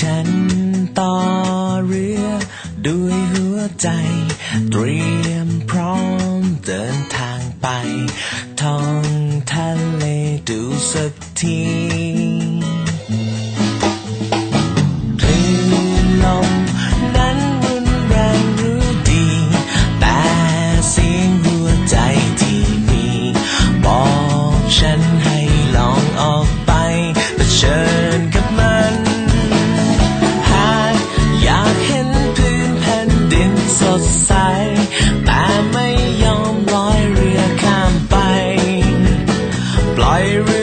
ฉันต่อเรือด้วยหัวใจ เตรียมพร้อมเดินทางไป ท่องทะเลดูสักที I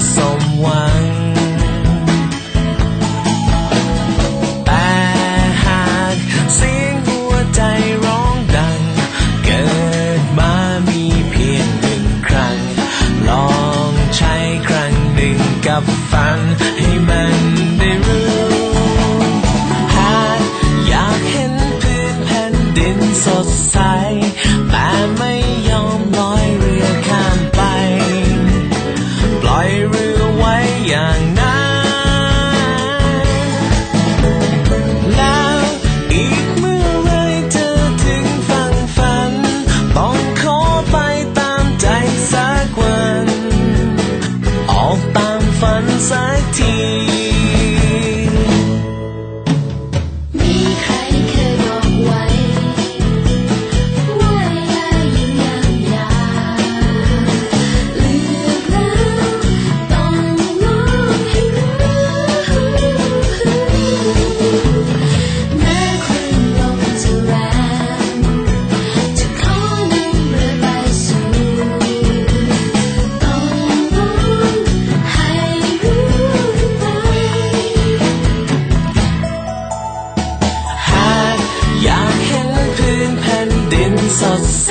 จะสมหวัง แต่หากเสียงหัวใจร้องดัง เกิดมาเพียงหนึ่งครั้ง ลองใช้ครั้งหนึ่งกับฟังให้มันได้รู้หากอยากเห็นพื้นแผ่นดินสดใส แต่ไม่ of